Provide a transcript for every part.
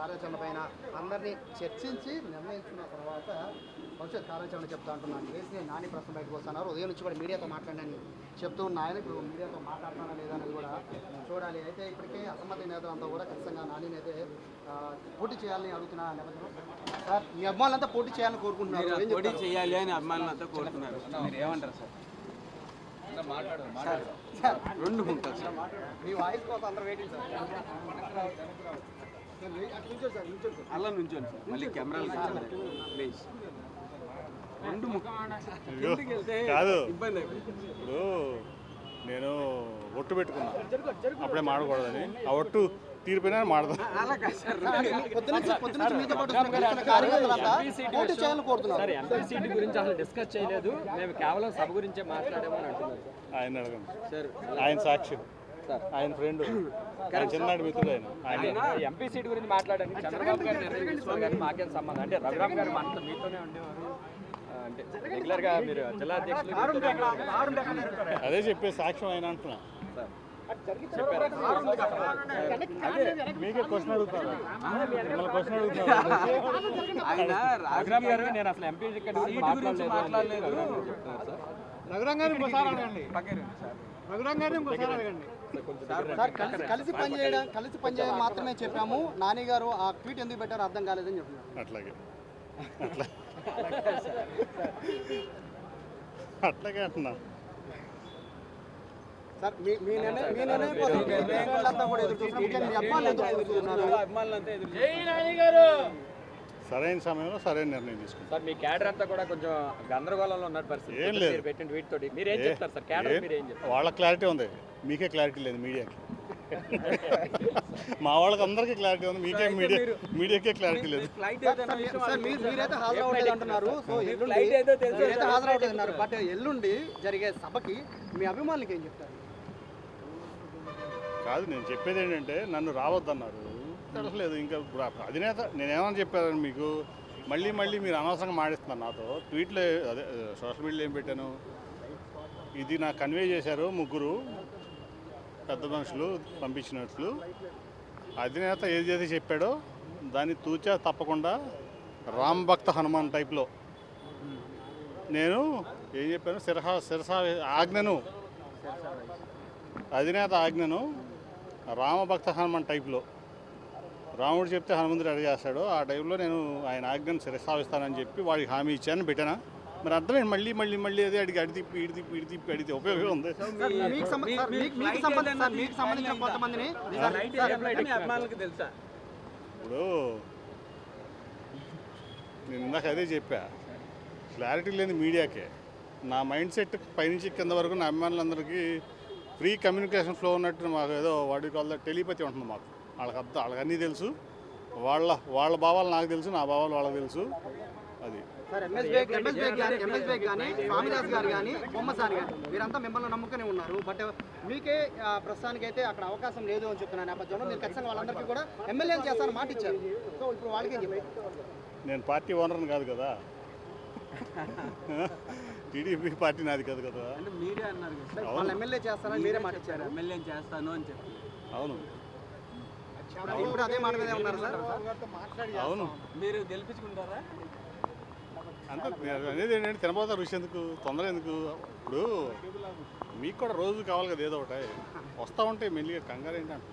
కార్యాచరణ పైన అందరినీ చర్చించి నిర్ణయించుకున్న తర్వాత భవిష్యత్ కార్యాచరణ చెప్తా అంటున్నాను. కేసీఆర్ నాని ప్రశ్న బయటకు వస్తున్నారు. ఉదయం నుంచి కూడా మీడియాతో మాట్లాడని చెప్తూ ఉన్న. ఆయన ఇప్పుడు మీడియాతో మాట్లాడుతున్నా లేదా అనేది కూడా చూడాలి. అయితే ఇప్పటికే అసమ్మతి నేతలు అంతా కూడా ఖచ్చితంగా నానిని అయితే ఆ, పోటీ చేయాలని అడుగుతున్న నేపథ్యంలో సార్ మీ అభిమానులంతా పోటీ చేయాలని కోరుకుంటున్నారు. పోటీ? చేయాలి అని అభిమానులంతా కోరుతున్నారు. మీరు ఏమంటారు సార్? సార్, రెండు ఉంటారు సార్. మీ వాయిస్ కోసం అందరూ వెయిటింగ్ సార్. అలా నుంచోండి సార్. మళ్ళీ కెమెరాలు ప్లీజ్. రెండు కాదు. ఇబ్బంది ఇప్పుడు నేను ఒట్టు పెట్టుకున్నా. అప్పుడే మాడకూడదని. ఆ ఒట్టు తీరిపోయినా మాడదాం. సీట్ గురించి అసలు డిస్కస్ చేయలేదు. మేము కేవలం సభ గురించే మాట్లాడామని ఆయన అడగండి. సార్ ఆయన సాక్షి. ఆయన ఫ్రెండ్. చిన్ననాటి మిత్రుడు ఆయన. ఎంపీ సీట్ గురించి మాట్లాడండి. చంద్రబాబు గారు నిర్ణయం కానీ మాకేం సంబంధం? అంటే రఘురామ్ గారు మనతో మీతోనే ఉండేవారు. అంటే రెగ్యులర్గా మీరు జిల్లా అధ్యక్షులు. అదే చెప్పే సాక్ష్యం ఆయన అంటున్నా. మీకే క్వశ్చన్ అడుగుతారు మిమ్మల్ని క్వశ్చన్ అడుగుతారు ఆయన రఘురామ్ గారు నేను అసలు ఎంపీ గురించి మాట్లాడలేదు కలిసి పనిచేయడం కలిసి పనిచేయడం మాత్రమే చెప్పాము. నాని గారు ఆ ట్వీట్ ఎందుకు పెట్టారో అర్థం కాలేదని చెప్తున్నారు అట్లాగే. అట్లా. అట్లాగే అంటున్నా. సార్ మీ మీ నిర్ణయం మీ నిర్ణయం కోసం కూడా ఎదురు చూస్తున్నారు. సరైన సమయంలో సరైన నిర్ణయం తీసుకుంటాం. సార్ మీ క్యాడర్ అంతా కూడా కొంచెం గందరగోళంలో ఉన్న పరిస్థితి. ఏం లేదు. మీరు పెట్టిన ట్వీట్ తోటి మీరు ఏం చెప్తారు సార్? క్యాడర్ మీరు ఏం చెప్తారు వాళ్ళ క్లారిటీ ఉంది. మీకే క్లారిటీ లేదు మీడియాకి. మా వాళ్ళకి అందరికీ క్లారిటీ ఉంది. మీకే మీడియా మీడియాకే క్లారిటీ లేదు. ఫ్లైట్ సార్, సార్, సార్, మీరు మీరైతే హాజరవ్వలేదు అంటున్నారు. సో ఎల్లుండి ఫ్లైట్ ఏదో తెలుసు మీరైతే హాజరవ్వలేదు అన్నారు. బట్ ఎల్లుండి జరిగే సభకి మీ అభిమానులకి ఏం చెప్తారు? కాదు నేను చెప్పేది ఏంటంటే నన్ను రావద్దన్నారు. తెలియలేదు ఇంకా ఇప్పుడు అధినేత నేనేమని చెప్పాను మీకు మళ్ళీ మళ్ళీ మీరు అనవసరంగా మాడిస్తున్నారు నాతో. ట్వీట్లో అదే సోషల్ మీడియాలో ఏం పెట్టాను? ఇది నాకు కన్వే చేశారు ముగ్గురు పెద్ద మనుషులు పంపించినట్లు. అధినేత ఏదైతే చెప్పాడో దాన్ని తూచా తప్పకుండా రామ్ భక్త హనుమాన్ టైప్లో. నేను ఏం చెప్పాను? శిరహ శిరస ఆజ్ఞను అధినేత ఆజ్ఞను రామభక్త హనుమాన్ టైప్లో. రాముడు చెప్తే హనుమంతుడు అడిగేస్తాడు ఆ టైంలో నేను ఆయన ఆజ్ఞను శిరసావిస్తానని చెప్పి వాడికి హామీ ఇచ్చాను పెట్టానా. మరి అర్థమైంది మళ్ళీ మళ్ళీ మళ్ళీ అదే అడిగి అడి తిప్పి ఇడి తిప్పి ఇడి తిప్పి అడిగితే ఉపయోగం ఉంది. ఇప్పుడు నేను ఇందాక అదే చెప్పా క్లారిటీ లేని మీడియాకే. నా మైండ్ సెట్ పైనుంచి కింద వరకు నా అభిమానులందరికీ ఫ్రీ కమ్యూనికేషన్ ఫ్లో ఉన్నట్టు మాకు ఏదో వాడి కాల్ టెలిపతి ఉంటుంది మాకు. వాళ్ళకి అర్థం వాళ్ళకి అన్నీ తెలుసు. వాళ్ళ వాళ్ళ భావాలు నాకు తెలుసు నా భావాలు వాళ్ళకి తెలుసు. అది. వీరంతా మిమ్మల్ని నమ్ముకునే ఉన్నారు. బట్ మీకే అక్కడ అవకాశం లేదు అని చెప్తున్న నేపథ్యంలో మీరు ఖచ్చితంగా వాళ్ళందరికీ కూడా ఎమ్మెల్యేని చేస్తానని మాట ఇచ్చారు. సో ఇప్పుడు వాళ్ళకి నేను పార్టీ ఓనర్ని కాదు కదా. టీడీపీ పార్టీ నాది కాదు కదా. అంటే మీరే అన్నారు కదా సార్. వాళ్ళు ఎమ్మెల్యే చేస్తారని మీరే మాట ఇచ్చారు. ఎమ్మెల్యే చేస్తాను అని చెప్పి అవును. ఇప్పుడు అదే మాట మీదే ఉన్నారు సార్. అవును. మీరు గెలిపించుకుంటారా? అంత అనేది ఏంటంటే తినబోతా రుచి ఎందుకు తొందర ఎందుకు? ఇప్పుడు మీకు కూడా రోజు కావాలి కదా ఏదో ఒకటి. వస్తూ ఉంటే మెల్లిగా కంగారు ఏంటంటే?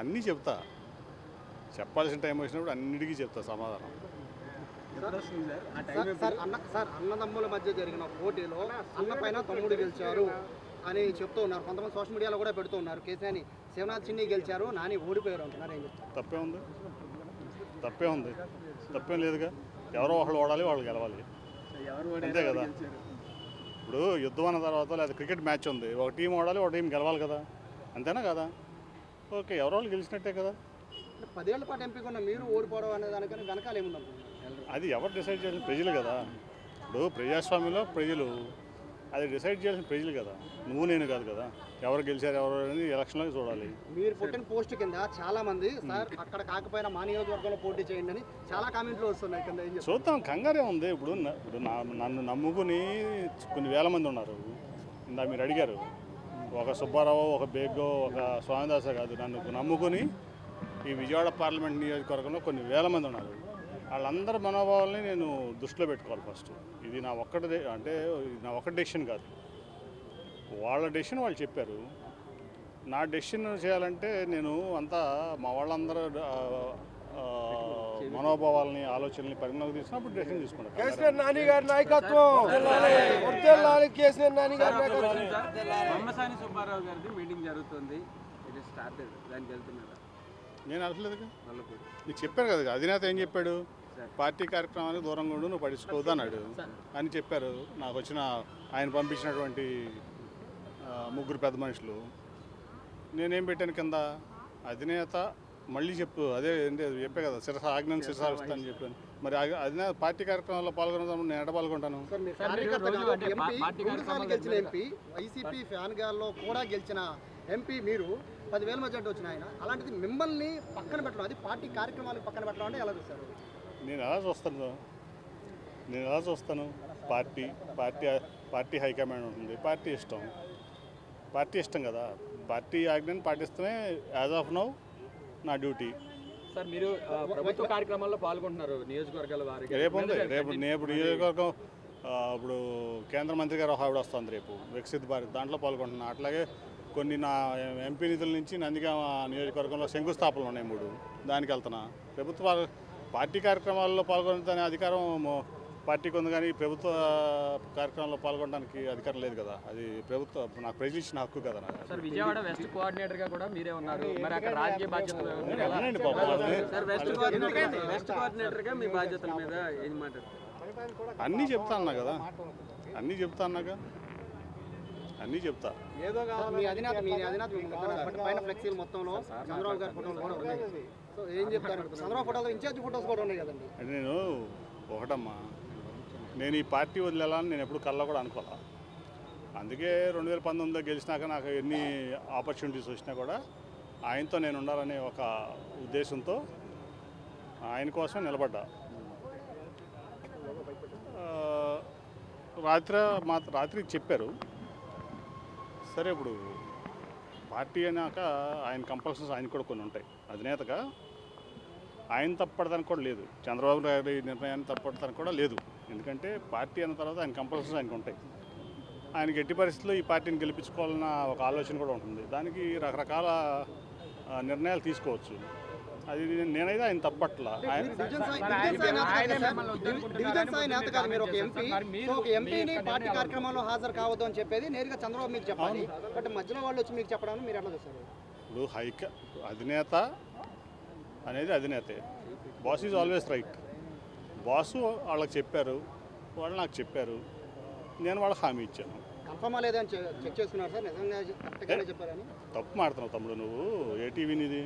అన్నీ చెప్తా. చెప్పాల్సిన టైం వచ్చినప్పుడు అన్నిటికీ చెప్తా సమాధానం. సార్ అన్న సార్ అన్నదమ్ముల మధ్య జరిగిన పోటీలో అన్న పైన తమ్ముడు గెలిచారు అని చెప్తూ ఉన్నారు. కొంతమంది సోషల్ మీడియాలో కూడా పెడుతూ ఉన్నారు. కేసీఆర్ని శివనాథ్ చిన్ని గెలిచారు నాని ఓడిపోయారు అంటున్నారు. ఏం చెప్తారు? తప్పే ఉంది. తప్పే ఉంది. తప్పేం లేదుగా. ఎవరో ఒకళ్ళు ఓడాలి వాళ్ళు గెలవాలి. ఎవరు అంతే కదా. ఇప్పుడు యుద్ధం అన్న తర్వాత లేదా క్రికెట్ మ్యాచ్ ఉంది. ఒక టీం ఓడాలి ఒక టీం గెలవాలి కదా. అంతేనా కదా? ఓకే ఎవరో వాళ్ళు గెలిచినట్టే కదా. పదేళ్ళ పాటు ఎంపీ ఉన్న మీరు ఓడిపోవడం అనే దానికన్నా వెనకాల ఏముందనుకుంటున్నారు అది ఎవరు డిసైడ్ చేయాలి ప్రజలు కదా. ఇప్పుడు ప్రజాస్వామ్యంలో ప్రజలు అది డిసైడ్ చేయాల్సిన ప్రజలు కదా. నువ్వు నేను కాదు కదా. ఎవరు గెలిచారు ఎవరు అనేది ఎలక్షన్లో చూడాలి. మీరు పుట్టిన పోస్ట్ కింద చాలా మంది సార్ అక్కడ కాకపోయినా మా నియోజకవర్గంలో పోటీ చేయండి అని చాలా కామెంట్లు వస్తున్నాయి కింద? చూద్దాం కంగారే ఉంది. ఇప్పుడు ఇప్పుడు నన్ను నమ్ముకుని కొన్ని వేల మంది ఉన్నారు. ఇందా మీరు అడిగారు ఒక సుబ్బారావు ఒక బేగ్గో ఒక స్వామిదాస కాదు. నన్ను నమ్ముకుని ఈ విజయవాడ పార్లమెంట్ నియోజకవర్గంలో కొన్ని వేల మంది ఉన్నారు. వాళ్ళందరి మనోభావాల్ని నేను దృష్టిలో పెట్టుకోవాలి ఫస్ట్. ఇది నా ఒక్కటి అంటే నా ఒక్క డెసిషన్ కాదు. వాళ్ళ డెసిషన్ వాళ్ళు చెప్పారు. నా డెసిషన్ చేయాలంటే నేను అంతా మా వాళ్ళందరూ మనోభావాల్ని ఆలోచనల్ని పరిగణలోకి తీసుకున్నప్పుడు డెసిషన్ తీసుకుంటాను. కేసీఆర్ నాని గారి నాయకత్వం. కేసీఆర్ నాని గారి నాయకత్వం. సుబ్బారావు గారిది మీటింగ్ జరుగుతుంది. ఇది స్టార్ట్ దానికి వెళ్తున్నారా? నేను నల్లపూడి. నీకు చెప్పాను కదా అధినేత ఏం చెప్పాడు? పార్టీ కార్యక్రమానికి దూరంగా ఉండు నువ్వు పడుచుకోవద్దు అన్నాడు. అని చెప్పారు. నాకు వచ్చిన ఆయన పంపించినటువంటి ముగ్గురు పెద్ద మనుషులు. నేనేం పెట్టాను కింద? అధినేత మళ్ళీ చెప్పు. అదే ఏంటి అది చెప్పే కదా శిరస ఆజ్ఞను శిరసావిస్తానని చెప్పాను. మరి అధినేత పార్టీ కార్యక్రమాల్లో పాల్గొనడం నేను ఎడ పాల్గొంటాను? కార్యక్రమాలు గెలిచిన ఎంపీ వైసీపీ ఫ్యాన్ గాల్లో కూడా గెలిచిన ఎంపీ మీరు పదివేల మెజార్టీ వచ్చిన ఆయన. అలాంటిది మిమ్మల్ని పక్కన పెట్టడం అది పార్టీ కార్యక్రమాలకు పక్కన పెట్టడం అంటే ఎలా చూస్తారు? నేను ఎలా చూస్తాను నేను ఎలా చూస్తాను party party party high command ఉంటుంది. పార్టీ ఇష్టం. పార్టీ ఇష్టం కదా. పార్టీ ఆజ్ఞని పాటిస్తూనే యాజ్ ఆఫ్ నౌ నా డ్యూటీ. సార్ మీరు ప్రభుత్వ కార్యక్రమాల్లో పాల్గొంటున్నారు నియోజకవర్గాల వారికి. రేపు ఉంది. రేపు నేను ఇప్పుడు నియోజకవర్గం ఇప్పుడు కేంద్ర మంత్రి గారు ఆవిడ వస్తుంది రేపు. వికసిత్ భారత్ దాంట్లో పాల్గొంటున్నా. అట్లాగే కొన్ని నా ఎంపీ నిధుల నుంచి నందిగామ నియోజకవర్గంలో శంకుస్థాపనలు ఉన్నాయి మూడు. దానికి వెళ్తున్నా. ప్రభుత్వ పార్టీ కార్యక్రమాల్లో పాల్గొనే అధికారం పార్టీకి ఉంది కానీ ప్రభుత్వ కార్యక్రమాల్లో పాల్గొనడానికి అధికారం లేదు కదా అది ప్రభుత్వ నాకు ప్రజలు ఇచ్చిన హక్కు కదా నాకు సార్ విజయవాడ వెస్ట్ కోఆర్డినేటర్గా కూడా మీరే ఉన్నారు మరి అక్కడ రాజకీయ బాధ్యతలు మీ మీద ఏం అన్నీ చెప్తా అన్నా కదా అన్నీ చెప్తా అన్నాగా అన్నీ చెప్తా మీ అధినేత మీ అధినేత మీ మొత్తం పైన ఫ్లెక్సీలు మొత్తంలో చంద్రబాబు గారి ఫోటోలు కూడా ఉన్నాయి సో ఏం చెప్తారు? చంద్రబాబు ఫోటోలో ఇన్ఛార్జ్ ఫోటోస్ కూడా ఉన్నాయి కదండి. అంటే నేను ఒకటమ్మా. నేను ఈ పార్టీ వదిలేయాలని నేను ఎప్పుడు కల్లా కూడా అనుకోవాలా అందుకే రెండు వేల పంతొమ్మిదిలో గెలిచినాక నాకు ఎన్ని ఆపర్చునిటీస్ వచ్చినా కూడా ఆయనతో నేను ఉండాలనే ఒక ఉద్దేశంతో ఆయన కోసం నిలబడ్డా. ఆ, రాత్రి మా రాత్రికి చెప్పారు. సరే ఇప్పుడు పార్టీ అయినాక ఆయన కంపల్సరీస్ ఆయన కూడా కొన్ని ఉంటాయి. అధినేతగా ఆయన తప్పడదానికి కూడా లేదు. చంద్రబాబు నాయుడు నిర్ణయాన్ని తప్పడదానికి కూడా లేదు. ఎందుకంటే పార్టీ అయిన తర్వాత ఆయన కంపల్సరీస్ ఆయనకు ఉంటాయి. ఆయనకి ఎట్టి పరిస్థితుల్లో ఈ పార్టీని గెలిపించుకోవాలన్న ఒక ఆలోచన కూడా ఉంటుంది. దానికి రకరకాల నిర్ణయాలు తీసుకోవచ్చు. అది నేనైతే ఆయన తప్పట్ల. ఆయన నేత కాదు మీరు ఒక ఎంపీ. ఒక ఎంపీని పార్టీ కార్యక్రమాల్లో హాజరు కావద్దు అని చెప్పేది నేరుగా చంద్రబాబు మీకు చెప్పాలి. బట్ మధ్యలో వాళ్ళు వచ్చి మీకు చెప్పడానికి మీరు ఎట్లా చూస్తారు? ఇప్పుడు హైక అధినేత అనేది అధినేతే. Boss is always right. Boss వాళ్ళకి చెప్పారు వాళ్ళు నాకు చెప్పారు. నేను వాళ్ళకి హామీ ఇచ్చాను. కన్ఫర్మా లేదని చెక్ సార్? నిజంగా చెప్పారని? తప్పు మాడుతున్నావు తమ్ముడు నువ్వు. ఏ టీవీని ఇది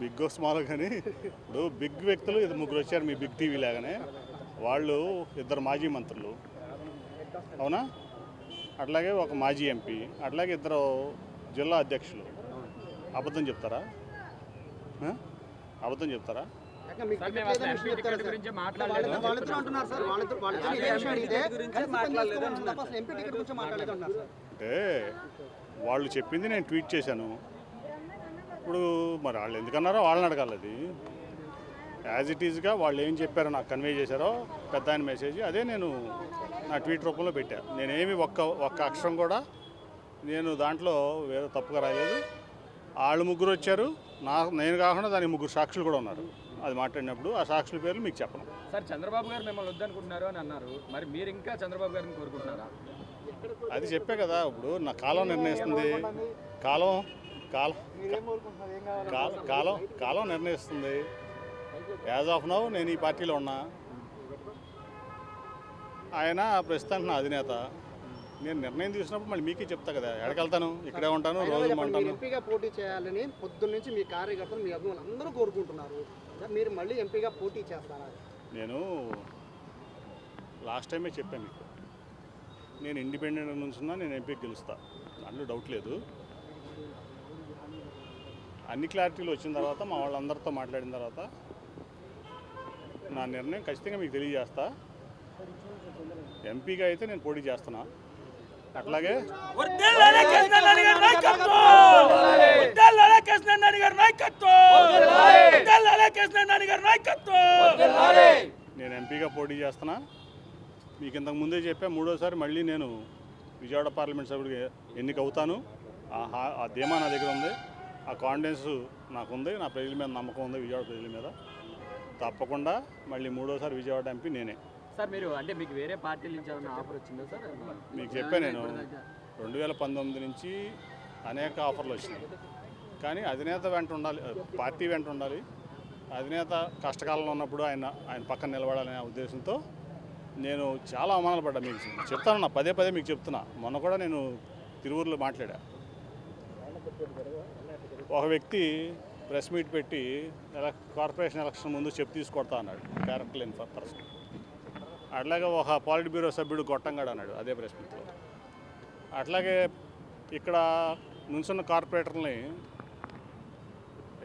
బిగ్ స్మాల్ కానీ ఇప్పుడు బిగ్ వ్యక్తులు ఇది ముగ్గురు వచ్చారు మీ బిగ్ టీవీ లాగానే. వాళ్ళు ఇద్దరు మాజీ మంత్రులు. అవునా? అట్లాగే ఒక మాజీ ఎంపీ అట్లాగే ఇద్దరు జిల్లా అధ్యక్షులు. అబద్ధం చెప్తారా? అబద్ధం చెప్తారా? అంటే వాళ్ళు చెప్పింది నేను ట్వీట్ చేశాను. ఇప్పుడు మరి వాళ్ళు ఎందుకన్నారో వాళ్ళని అడగాలి అది. యాజ్ ఇట్ ఈజ్గా వాళ్ళు ఏం చెప్పారో నాకు కన్వే చేశారో పెద్ద ఆయన మెసేజ్ అదే నేను నా ట్వీట్ రూపంలో పెట్టా. నేనేమి ఒక్క ఒక్క అక్షరం కూడా నేను దాంట్లో వేరే తప్పుగా రాయలేదు. వాళ్ళు ముగ్గురు వచ్చారు. నా నేను కాకుండా దానికి ముగ్గురు సాక్షులు కూడా ఉన్నారు. అది మాట్లాడినప్పుడు ఆ సాక్షుల పేర్లు మీకు చెప్పను. సార్ చంద్రబాబు గారు మిమ్మల్ని వద్దనుకుంటున్నారు అని అన్నారు. మరి మీరు ఇంకా చంద్రబాబు గారిని కోరుకుంటున్నారా? అది చెప్పే కదా ఇప్పుడు నా కాలం నిర్ణయిస్తుంది. కాలం కాలం కాలం కాలం కాలం నిర్ణయిస్తుంది. యాజ్ ఆఫ్ నౌ నేను ఈ పార్టీలో ఉన్నా. ఆయన ప్రస్తుతానికి నా అధినేత. నేను నిర్ణయం తీసుకున్నప్పుడు మళ్ళీ మీకే చెప్తా కదా ఎక్కడికెళ్తాను ఇక్కడే ఉంటాను రోజు ఉంటాను. ఎంపీగా పోటీ చేయాలని పొద్దున్న నుంచి మీ కార్యకర్తలు మీ అభిమానులు అందరూ కోరుకుంటున్నారు. మీరు మళ్ళీ ఎంపీగా పోటీ చేస్తారా? నేను లాస్ట్ టైమే చెప్పాను మీకు. నేను ఇండిపెండెంట్ నుంచున్నా నేను ఎంపీకి గెలుస్తా. దాంట్లో డౌట్ లేదు. అన్ని క్లారిటీలు వచ్చిన తర్వాత మా వాళ్ళందరితో మాట్లాడిన తర్వాత నా నిర్ణయం ఖచ్చితంగా మీకు తెలియజేస్తా. ఎంపీగా అయితే నేను పోటీ చేస్తున్నా. అట్లాగే నేను ఎంపీగా పోటీ చేస్తున్నా. మీకు ఇంతకు ముందే చెప్పా మూడోసారి మళ్ళీ నేను విజయవాడ పార్లమెంట్ సభ్యుడికి ఎన్నిక అవుతాను ఆ హా- ఆ ధీమా నా దగ్గర ఉంది. ఆ కాన్ఫిడెన్స్ నాకు ఉంది నా ప్రజల మీద నమ్మకం ఉంది విజయవాడ ప్రజల మీద. తప్పకుండా మళ్ళీ మూడోసారి విజయవాడ ఎంపీ నేనే. సార్ మీరు అంటే మీకు వేరే పార్టీల నుంచి ఏమైనా ఆఫర్ వచ్చిందా సార్? మీకు చెప్పా నేను రెండు వేల పంతొమ్మిది నుంచి అనేక ఆఫర్లు వచ్చినాయి. కానీ అధినేత వెంట ఉండాలి పార్టీ వెంట ఉండాలి. అధినేత కష్టకాలంలో ఉన్నప్పుడు ఆయన ఆయన పక్కన నిలబడాలనే ఉద్దేశంతో నేను చాలా అవమానాలు పడ్డా మీకు. చెప్తాను నా పదే పదే మీకు చెప్తున్నా. మొన్న కూడా నేను తిరువురులో మాట్లాడా. ఒక వ్యక్తి ప్రెస్ మీట్ పెట్టి ఎలక్ కార్పొరేషన్ ఎలక్షన్ ముందు చెప్పు తీసుకొడతా అన్నాడు క్యారెక్టర్ లేని పర్సన్ అట్లాగే ఒక పాలిట్ బ్యూరో సభ్యుడు గొట్టంగాడు అన్నాడు అదే ప్రెస్ మీట్లో. అట్లాగే ఇక్కడ నుంచున్న కార్పొరేటర్ని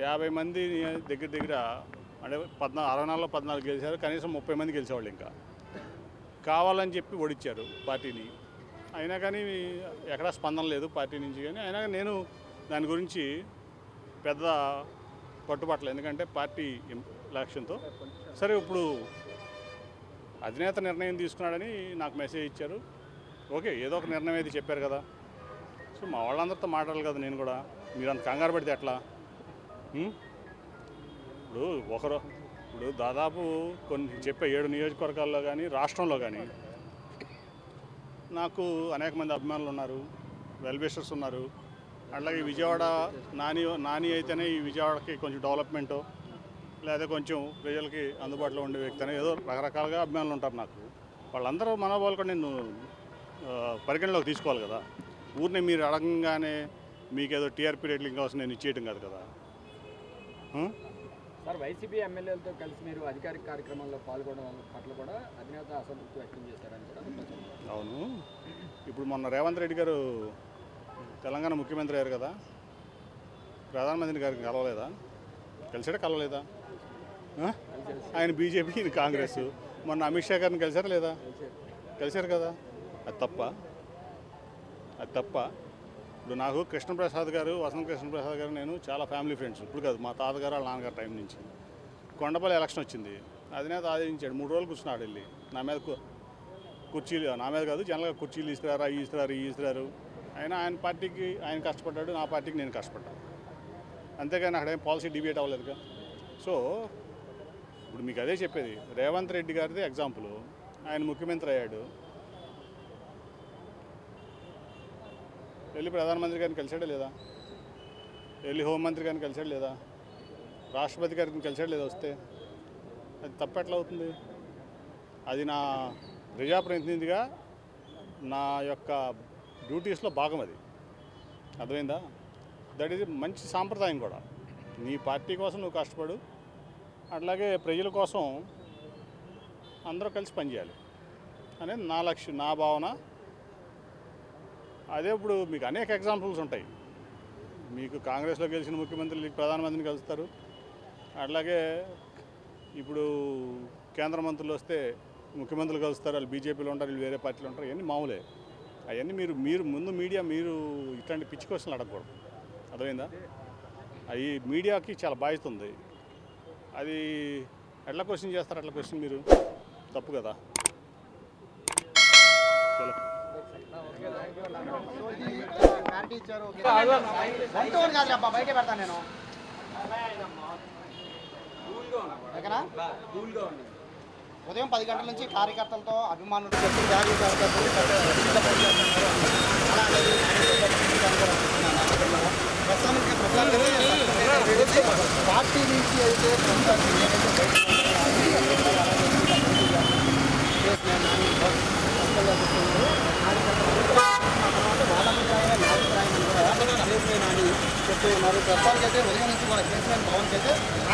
యాభై మంది దగ్గర దగ్గర అంటే పద్నాలుగు అరవై నాలుగులో పద్నాలుగు గెలిచారు కనీసం ముప్పై మంది గెలిచేవాళ్ళు ఇంకా. కావాలని చెప్పి ఓడిచ్చారు పార్టీని. అయినా కానీ ఎక్కడా స్పందన లేదు పార్టీ నుంచి కానీ. అయినా నేను దాని గురించి పెద్ద పట్టుబట్టలు ఎందుకంటే పార్టీ లక్ష్యంతో సరే ఇప్పుడు అధినేత నిర్ణయం తీసుకున్నాడని నాకు మెసేజ్ ఇచ్చారు. ఓకే ఏదో ఒక నిర్ణయం అయితే చెప్పారు కదా. సో మా వాళ్ళందరితో మాట్లాడాలి కదా నేను కూడా. మీరు అంత కంగారు పడితే ఎట్లా? ఇప్పుడు ఒకరు ఇప్పుడు దాదాపు కొన్ని చెప్పే ఏడు నియోజకవర్గాల్లో కానీ రాష్ట్రంలో కానీ నాకు అనేక మంది అభిమానులు ఉన్నారు వెల్బేషర్స్ ఉన్నారు. అట్లాగే విజయవాడ నాని నాని అయితేనే ఈ విజయవాడకి కొంచెం డెవలప్మెంటు లేదా కొంచెం ప్రజలకి అందుబాటులో ఉండే వ్యక్తి అని ఏదో రకరకాలుగా అభిమానులు ఉంటారు నాకు వాళ్ళందరూ మనోభావాలు కూడా నేను పరిగణలోకి తీసుకోవాలి కదా ఊరిని మీరు అడగంగానే మీకు ఏదో టీఆర్పీ రేట్లు కోసం నేను ఇచ్చేయటం కాదు కదా? సార్ వైసీపీ ఎమ్మెల్యేలతో కలిసి మీరు అధికారిక కార్యక్రమాల్లో పాల్గొనడం పట్ల కూడా అధినేత అసంతృప్తి వ్యక్తం చేశారని కూడా. అవును ఇప్పుడు మొన్న రేవంత్ రెడ్డి గారు తెలంగాణ ముఖ్యమంత్రి అయ్యారు కదా? ప్రధానమంత్రి గారికి కలవలేదా? కలిసాడా కలవలేదా? ఆయన బీజేపీ ఈయన కాంగ్రెస్. మొన్న అమిత్ షా గారిని కలిసారా లేదా? కలిశారు కదా? అది తప్ప. అది తప్ప. ఇప్పుడు నాకు కృష్ణప్రసాద్ గారు వసంత కృష్ణప్రసాద్ గారు నేను చాలా ఫ్యామిలీ ఫ్రెండ్స్. ఇప్పుడు కాదు మా తాతగారు వాళ్ళ నాన్నగారు టైం నుంచి. కొండపల్లి ఎలక్షన్ వచ్చింది. అధినేత ఆదరించాడు మూడు రోజులు కూర్చున్నాడు వెళ్ళి. నా మీద కుర్చీలు నా మీద కాదు జనరల్గా కుర్చీలు ఇస్తున్నారు అవి ఇస్తున్నారు ఇవి ఇస్తున్నారు ఆయన ఆయన పార్టీకి ఆయన కష్టపడ్డాడు నా పార్టీకి నేను కష్టపడ్డాను. అంతేగాని అక్కడ ఏం పాలసీ డిబేట్ అవ్వలేదుగా. సో ఇప్పుడు మీకు అదే చెప్పేది రేవంత్ రెడ్డి గారిది ఎగ్జాంపుల్. ఆయన ముఖ్యమంత్రి అయ్యాడు. వెళ్ళి ప్రధానమంత్రి గారిని కలిసాడా లేదా? వెళ్ళి హోంమంత్రి గారిని కలిసాడు లేదా? రాష్ట్రపతి గారిని కలిసాడు లేదా వస్తే? అది తప్పెట్లా అవుతుంది? అది నా ప్రజాప్రతినిధిగా నా యొక్క డ్యూటీస్లో భాగం అది. అర్థమైందా? దట్ ఈజ్ మంచి సాంప్రదాయం కూడా. నీ పార్టీ కోసం నువ్వు కష్టపడు అట్లాగే ప్రజల కోసం అందరూ కలిసి పనిచేయాలి. అనేది నా లక్ష్యం నా భావన. అదే ఇప్పుడు మీకు అనేక ఎగ్జాంపుల్స్ ఉంటాయి. మీకు కాంగ్రెస్లో గెలిచిన ముఖ్యమంత్రులు ప్రధానమంత్రిని కలుస్తారు. అట్లాగే ఇప్పుడు కేంద్ర మంత్రులు వస్తే ముఖ్యమంత్రులు కలుస్తారు వాళ్ళు బీజేపీలో ఉంటారు వీళ్ళు వేరే పార్టీలో ఉంటారు ఇవన్నీ మామూలే. అవన్నీ మీరు మీరు ముందు మీడియా మీరు ఇట్లాంటి పిచ్చి క్వశ్చన్లు అడగకూడదు. అర్థమైందా? అవి మీడియాకి చాలా బాధ్యత ఉంది. అది ఎట్లా క్వశ్చన్ చేస్తారు అట్లా క్వశ్చన్ మీరు? తప్పు కదా. చలో క్లారిటీ ఇచ్చారు వంట వాడు కాదు అబ్బా బయట పెడతాను నేను ఉదయం పది గంటల నుంచి కార్యకర్తలతో అభిమానులు చెప్పి జాతీయ పార్టీ నుంచి అయితే వాళ్ళ అభిప్రాయం చెప్తూ ఉన్నారు ప్రస్తుతానికైతే ఉదయం నుంచి మన కేసీఆర్ భవన్కి అయితే